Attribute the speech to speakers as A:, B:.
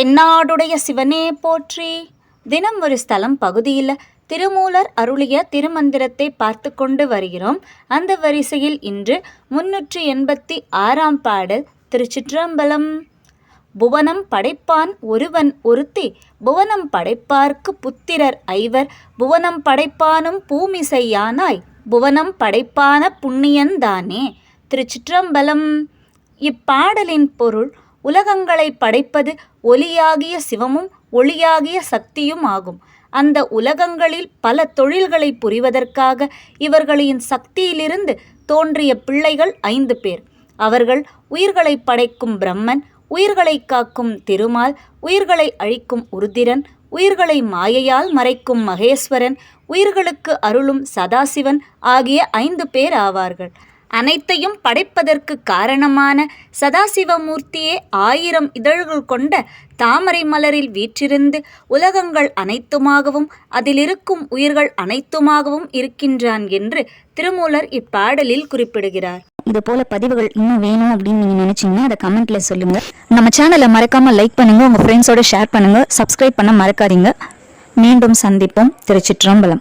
A: தென்னாடுடைய சிவனே போற்றி. தினம் ஒரு ஸ்தலம் பகுதியில் திருமூலர் அருளிய திருமந்திரத்தை பார்த்து கொண்டு வருகிறோம். அந்த வரிசையில் இன்று முன்னூற்றி எண்பத்தி ஆறாம் பாடல் திருச்சிற்றம்பலம். புவனம் படைப்பான் ஒருவன் ஒருத்தி புவனம் படைப்பார்க்கு புத்திரர் ஐவர் புவனம் படைப்பானும் பூமிசையானாய் புவனம் படைப்பான புண்ணியன்தானே திருச்சிற்றம்பலம். இப்பாடலின் பொருள் உலகங்களை படைப்பது ஒலியாகிய சிவமும் ஒளியாகிய சக்தியும் ஆகும். அந்த உலகங்களில் பல தொழில்களை புரிவதற்காக இவர்களின் சக்தியிலிருந்து தோன்றிய பிள்ளைகள் ஐந்து பேர். அவர்கள் உயிர்களை படைக்கும் பிரம்மன் உயிர்களை காக்கும் திருமால் உயிர்களை அழிக்கும் உருதிரன் உயிர்களை மாயையால் மறைக்கும் மகேஸ்வரன் உயிர்களுக்கு அருளும் சதாசிவன் ஆகிய ஐந்து பேர் ஆவார்கள். அனைத்தையும் படைப்பதற்கு காரணமான சதாசிவமூர்த்தியே ஆயிரம் இதழ்கள் கொண்ட தாமரை மலரில் வீற்றிருந்து உலகங்கள் அனைத்துமாகவும் அதிலிருக்கும் உயிர்கள் அனைத்துமாகவும் இருக்கின்றான் என்று திருமூலர் இப்பாடலில் குறிப்பிடுகிறார்.
B: இது போல பதிவுகள் இன்னும் வேணும் அப்படின்னு நீங்க நினைச்சீங்கன்னா அதை கமெண்ட்ல சொல்லுங்க. நம்ம சேனலை மறக்காம லைக் பண்ணுங்க உங்க ஃப்ரெண்ட்ஸோட ஷேர் பண்ணுங்க சப்ஸ்கிரைப் பண்ண மறக்காதீங்க. மீண்டும் சந்திப்போம் திருச்சிற்றம்பலம்.